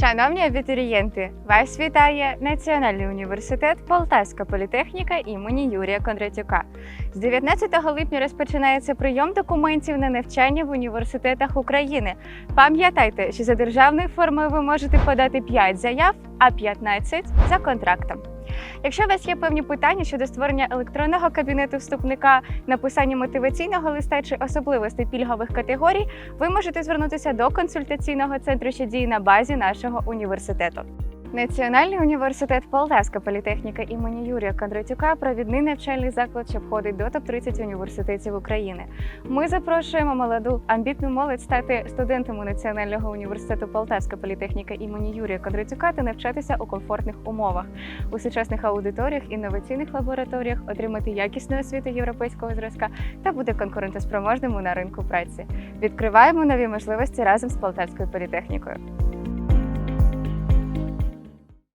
Шановні абітурієнти, вас вітає Національний університет Полтавська політехніка імені Юрія Кондратюка. З 19 липня розпочинається прийом документів на навчання в університетах України. Пам'ятайте, що за державною формою ви можете подати 5 заяв, а 15 за контрактом. Якщо у вас є певні питання щодо створення електронного кабінету вступника, написання мотиваційного листа чи особливостей пільгових категорій, ви можете звернутися до консультаційного центру, що діє на базі нашого університету. Національний університет Полтавська політехніка імені Юрія Кондратюка провідний навчальний заклад, що входить до топ-30 університетів України. Ми запрошуємо молоду амбітну молодь стати студентами Національного університету Полтавська політехніка імені Юрія Кондратюка та навчатися у комфортних умовах у сучасних аудиторіях, інноваційних лабораторіях, отримати якісну освіту європейського зразка та бути конкурентоспроможними на ринку праці. Відкриваємо нові можливості разом з Полтавською політехнікою.